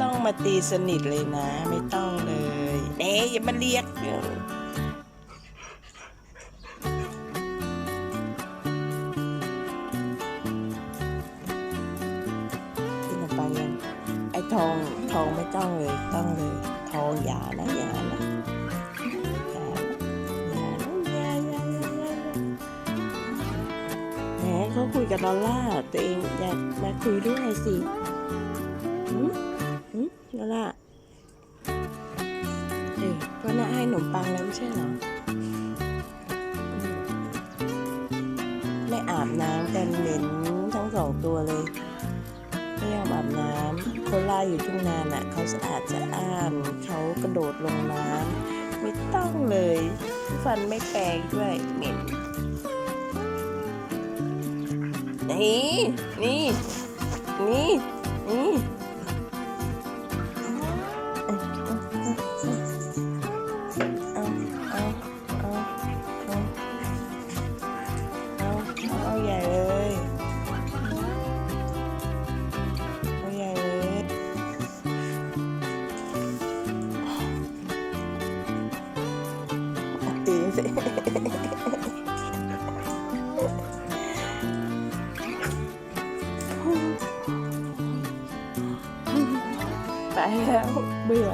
ต้องมาตีสนิทเลยนะ ไม่ต้องเลยเอ๊อย่ามาเรียกกินขนมปังยังไอ้ทองทองไม่ต้องเลยต้องเลย ทองอย่านะอย่านะอย่านะอย่านะแหมเขาคุยกับดอลล่าตัวเองอยากมาคุยด้วยสิหื มหืมดอลล่าร์เอ้ยก็น่าให้ขนมปังแล้วไม่ใช่เหรออืมไม่อาบน้ำกันเหม็นทั้งสองตัวเลย ไม่ยอมอาบน้ำโคล่าอยู่ทุ่งนาน่ะเขาสะอาดสะอ้านเขากระโดดลงน้ำไม่ต้องเลย ฟันไม่แปรงด้วยเหม็นนี่ นี่ นี่ นี่ bạn bây giờ